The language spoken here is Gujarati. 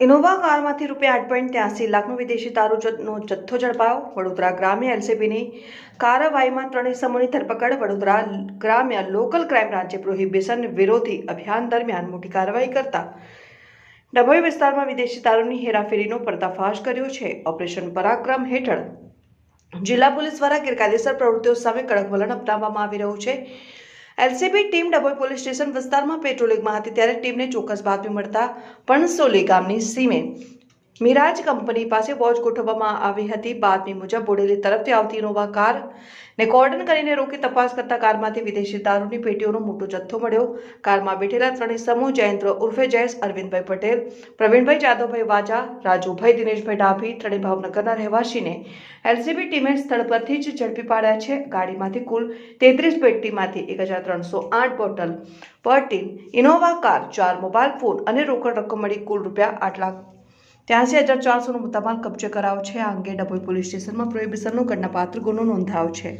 ઇનોવા કારમાંથી રૂપિયા આઠ પોઈન્ટ ત્યાસી લાખનો વિદેશી દારૂનો જથ્થો ઝડપાયો. વડોદરા ગ્રામ્ય એલસીબીની કાર્યવાહીમાં ત્રણેય સમૂહની ધરપકડ. વડોદરા ગ્રામ્ય લોકલ ક્રાઇમ બ્રાન્ચે પ્રોહિબિશન વિરોધી અભિયાન દરમિયાન મોટી કાર્યવાહી કરતા ડભોઈ વિસ્તારમાં વિદેશી દારૂની હેરાફેરીનો પર્દાફાશ કર્યો છે. ઓપરેશન પરાક્રમ હેઠળ જિલ્લા પોલીસ દ્વારા ગેરકાયદેસર પ્રવૃત્તિઓ સામે કડક વલણ અપનાવવામાં આવી રહ્યું છે. LCB team Dabhoi police station વિસ્તારમાં પેટ્રોલિંગમાં હતી ત્યારે ટીમને ચોક્કસ બાતમી મળતા પણસોલી ગામની સીમે મિરાજ કંપની પાસે વોચ ગોઠવવામાં આવી હતી. બાતમી મુજબ, બોડેલી તરફથી આવતી ઇનોવા કાર ને કોર્ડન કરીને રોકી તપાસ કરતા કારમાંથી વિદેશી દારૂની પેટીઓનો મોટો જથ્થો મળ્યો. કારમાં બેઠેલા ત્રણેય સમૂહ જયંત્ર ઉર્ફે જયેશ, અરવિંદભાઈ પટેલ, પ્રવીણભાઈ જાદવભાઈ વાજા, રાજુભાઈ દિનેશભાઈ ડાભી ત્રણેય ભાવનગરના રહેવાસીને એલસીબી ટીમે સ્થળ પરથી જ ઝડપી પાડ્યા છે. ગાડીમાંથી કુલ તેત્રીસ પેટીમાંથી એક હજાર ત્રણસો આઠ બોટલ પર ટીમ ઇનોવા કાર, ચાર મોબાઈલ ફોન અને રોકડ રકમ મળી કુલ રૂપિયા આઠ લાખ ત્યાંસી હજાર ચારસોનો મુદ્દામાલ કબજે કરાયો છે. આ અંગે ડભોઈ પોલીસ સ્ટેશનમાં પ્રોહિબિશનનો ગણનાપાત્ર ગુનો નોંધાયો છે.